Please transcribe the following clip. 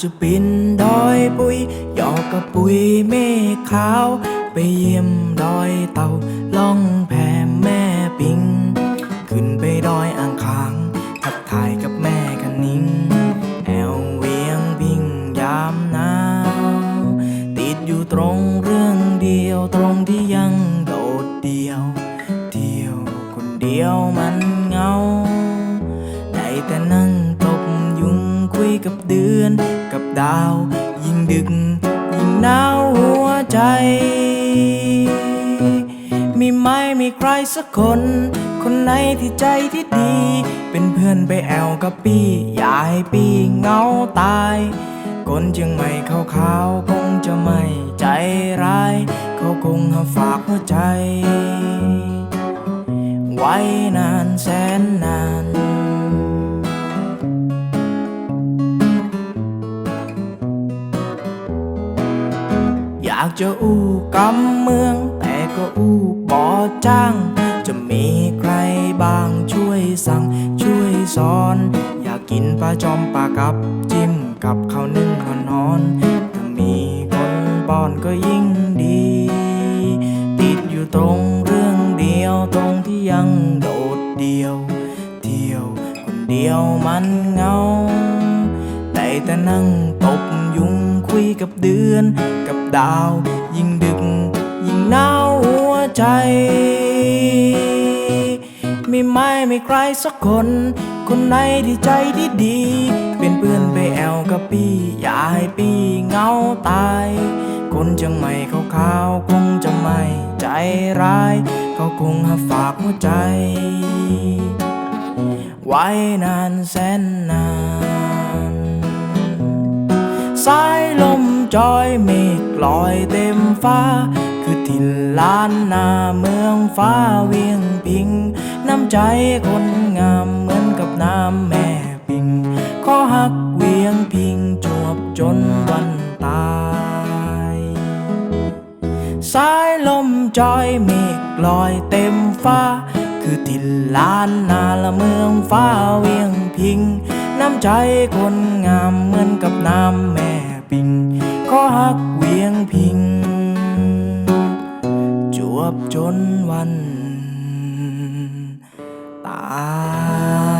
จะบินดอยปุยหยอกกับปุยเมฆขาว ไปเยี่ยมดอยเต่าล่องแพแม่ปิง ขึ้นไปดอยอ่างขาง ทักทายกับแม่กันนิงแอวเวียงพิงยามหนาว ติดอยู่ตรงเรื่องเดียวตรงที่ยังโดดเดียวเที่ยวคนเดียวมันเงา ได้แต่นั่ง เดือนกับดาว ยิ่งดึก ยิ่งหนาวหัวใจ มีไหมมีใครสักคน คนไหนที่ใจที่ดี เป็นเพื่อนไปแอลกับปี้อยาให้ปี้เงาตายคนเชียงใหม่เขาขาวคงจะไม่ใจร้าย เขาคงหาฝากหัวใจ ไว้ากจะอู้กำเมือง แต่ก็อู้บอจ้างจะมีใครบ้างช่วยสั่งช่วยสอน อยากกินปลาจอมปลากับจิ้มกับข้าวนึ่งนอนนอนถ้ามีคนป้อนก็ยิ่งดี ติดอยู่ตรงเรื่องเดียวตรงที่ยังโดดเดียว เที่ยวคนเดียวมันเงา ได้แต่นั่งตบยุงคุยกับเดือ นกับดาว ยิ่งดึก ยิ่งหนาวหัวใจ ไมีไหมไม่ใครสักคน คนไหนที่ใจที่ดีเป็นเพื่อนไปแอลกับปี้อย่าให้ปี้เงาตาย คนจังไม่เขาขาวคงจะไม่ใจร้าย เขาคงหาฝากหัวใจ ไว้นานแสนนาน จอยเมฆลอยเต็มฟ้า คือถิ่นล้านนาเมืองฟ้าเวียงพิง น้ำใจคนงามเหมือนกับน้ำแม่ปิง ขอหักเวียงพิงจวบจนวันตายสายลมจอยเมฆลอยเต็มฟ้า คือถิ่นล้านนาละเมืองฟ้าเวียงพิง น้ำใจคนงามเหมือนกับน้ำแม่ วันตาย